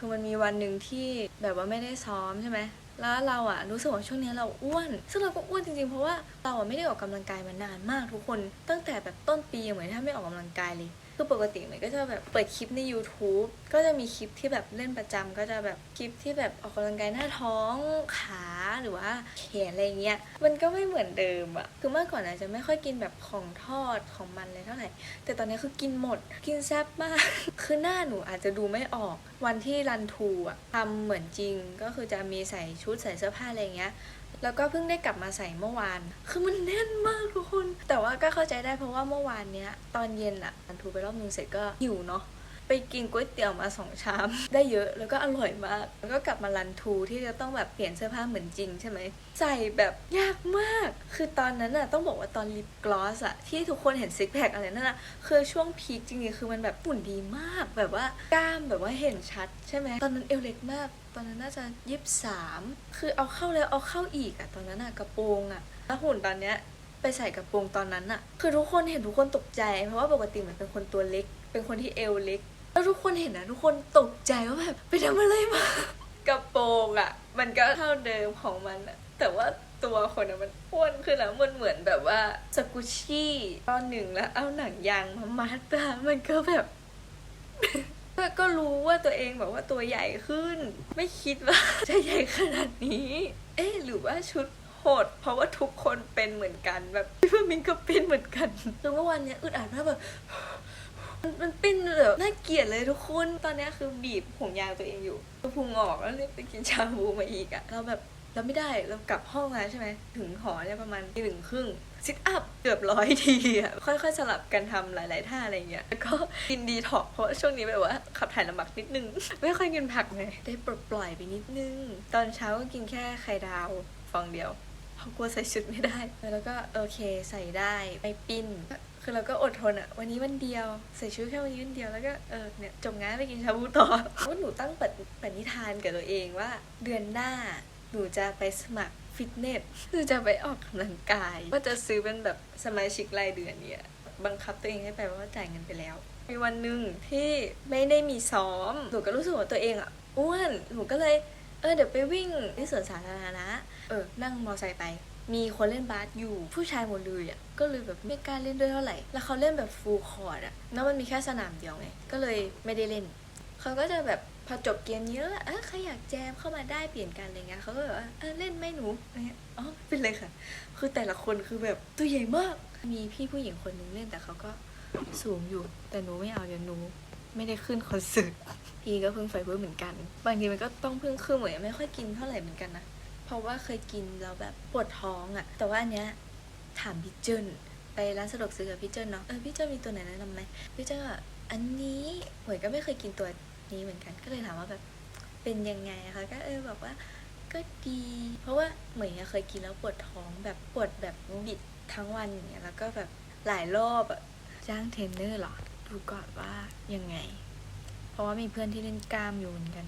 คือมันมีวันหนึ่งที่แบบว่าไม่ได้ซ้อมใช่ไหม แล้วเราอะรู้สึกว่าช่วงนี้เราอ้วน ซึ่งเราก็อ้วนจริงๆ เพราะว่าเราอะไม่ได้ออกกำลังกายมานานมากทุกคน ตั้งแต่แบบต้นปีอะเหมือนถ้าไม่ออกกำลังกายเลย คือปกติเหมือนก็จะแบบเปิดคลิปใน YouTube ก็จะมีคลิปที่แบบเล่นประจำก็จะแบบคลิปที่แบบออกกำลังกายหน้าท้องขาหรือว่าแขนอะไรเงี้ยมันก็ไม่เหมือนเดิมอะคือเมื่อก่อนอาจจะไม่ค่อยกินแบบของทอดของมันเลยเท่าไหร่ แต่ตอนนี้คือกินหมดกินแซ่บมาก คือหน้าหนูอาจจะดูไม่ออกวันที่รันทูอะทำเหมือนจริงก็คือจะมีใส่ชุดใส่เสื้อผ้าอะไรเงี้ยแล้วก็เพิ่งได้กลับมาใส่เมื่อวาน คือมันแน่นมากทุกคน แต่ว่าก็เข้าใจได้เพราะว่าเมื่อวานเนี้ยตอนเย็นอะรันทูไปรอบนึงเสร็จก็หิวเนาะไปกินก๋วยเตี๋ยวมาสองชาม ได้เยอะแล้วก็อร่อยมาก แล้วก็กลับมารันทูที่จะต้องแบบเปลี่ยนเสื้อผ้าเหมือนจริงใช่ไหมใส่แบบยากมาก คือตอนนั้นอะต้องบอกว่าตอนลิปกลอสอะที่ทุกคนเห็นซิกแพคอะไรนั่นอะคือช่วงพีคจริงๆคือมันแบบหุ่นดีมากแบบว่ากล้ามแบบว่าเห็นชัดใช่ไหมตอนนั้นเอวเล็กมาก ตอนนั้นน่าจะยี่สิบสามคือเอาเข้าแล้วเอาเข้าอีกอะตอนนั้นอะกระโปรงอะแล้วหุ่นตอนเนี้ย ไปใส่กระโปรงตอนนั้นอะคือทุกคนเห็นทุกคนตกใจ เพราะว่าปกติเหมือนเป็นคนตัวเล็ก เป็นคนที่เอวเล็ก แล้วทุกคนเห็นนะทุกคนตกใจว่าแบบไปทำอะไรมากระโปรงอะมันก็เท่าเดิมของมันอะแต่ว่าตัวคนอะมันอ้วนขึ้นแล้วมันเหมือนแบบว่าสกุชี่ตอนหนึ่งแล้วเอาหนังยางมามัดอะมันก็แบบก็รู้ว่าตัวเองแบบว่าตัวใหญ่ขึ้น ไม่คิดว่าจะใหญ่ขนาดนี้ เอ๊หรือว่าชุด โหด เพราะว่าทุกคนเป็นเหมือนกันแบบพี่เพื่อนมินก็เป็นเหมือนกันคือเมื่อวานเนี้ยอึดอัดมากแบบมันมันเป็นแบบน่าเกลียดเลยทุกคน ตอนนี้คือบีบผมยาวตัวเองอยู่ก็พุงออกแล้วเลยไปกินชาบูมาอีกอะเราแบบเราไม่ได้เรากลับห้องมาใช่ไหมถึงหอเนี่ยประมาณตีหนึ่งครึ่งซิทอัพเกือบร้อยทีอะค่อยๆ สลับกันทำหลาย ๆ ท่าอะไรเงี้ยแล้วก็กินดีท็อกเพราะช่วงนี้แบบว่า ขับถ่ายลำบากนิดนึง ไม่ค่อยกินผักเลยได้ปลดปล่อยไปนิดนึง ตอนเช้าก็กินแค่ไข่ดาวฟองเดียว เพราะกลัวใส่ชุดไม่ได้ แล้วก็โอเคใส่ได้ไปปิ้น คือเราก็อดทนอะวันนี้วันเดียว ใส่ชุดแค่วันนี้วันเดียวแล้วก็เออเนี่ยจบงานไปกินชาบูต่อว่าหนูตั้งปฏิปณิธานกับตัวเองว่า เดือนหน้าหนูจะไปสมัครฟิตเนสหนูจะไปออกกำลังกายว่าจะซื้อเป็นแบบสมาชิกรายเดือนเนี่ยบังคับตัวเองให้ไปเพราะว่าจ่ายเงินไปแล้ว มีวันหนึ่งที่ไม่ได้มีซ้อม หนูก็รู้สึกว่าตัวเองอะอ้วน หนูก็เลย เออเดี๋ยวไปวิ่งที่สวนสาธารณะ เออ นั่งมอไซค์ไป มีคนเล่นบาสอยู่ ผู้ชายหมดเลยอะ ก็เลยแบบไม่กล้าเล่นด้วยเท่าไหร่ แล้วเขาเล่นแบบฟูลคอร์ดอะ แล้วมันมีแค่สนามเดียวไง ก็เลยไม่ได้เล่น เขาก็จะแบบพอจบเกมนี้แล้วเออใครอยากแจมเข้ามาได้เปลี่ยนกันอะไรเงี้ยเขาก็แบบว่าเออเล่นไหมหนูอะไรเงี้ยอ๋อเป็นเลยค่ะ คือแต่ละคนคือแบบตัวใหญ่มาก มีพี่ผู้หญิงคนนึงเล่นแต่เขาก็สูงอยู่ แต่หนูไม่เอาเดี๋ยวหนูไม่ได้ขึ้นคอนเสิร์ต พี่ก็เพิ่งไฟเบอร์เหมือนกัน บางทีมันก็ต้องเพิ่งขึ้นเหมือนไม่ค่อยกินเท่าไหร่เหมือนกันนะ เพราะว่าเคยกินแล้วแบบปวดท้องอะ่ะ แต่ว่าอันเนี้ยถามพี่เจิ้นไปร้านสะดวกซื้อกับพี่เจิ้นเนาะ เออพี่เจิ้นมีตัวไหนแนะนำไหมพี่เจิ้นอะอันนี้เหมือนก็ไม่เคยกินตัวนี้เหมือนกัน ก็เลยถามว่าแบบเป็นยังไงคะ ก็เออบอกว่าก็ดี เพราะว่าเหมือนเคยกินแล้วปวดท้องแบบปวดแบบบิดทั้งวันอย่างเงี้ย แล้วก็แบบหลายรอบอะจ้างเทรนเนอร์เหรอ ดูก่อนว่ายังไง ราะว่ามีเพื่อนที่เล่นกล้ามอยู่เหมือนกัน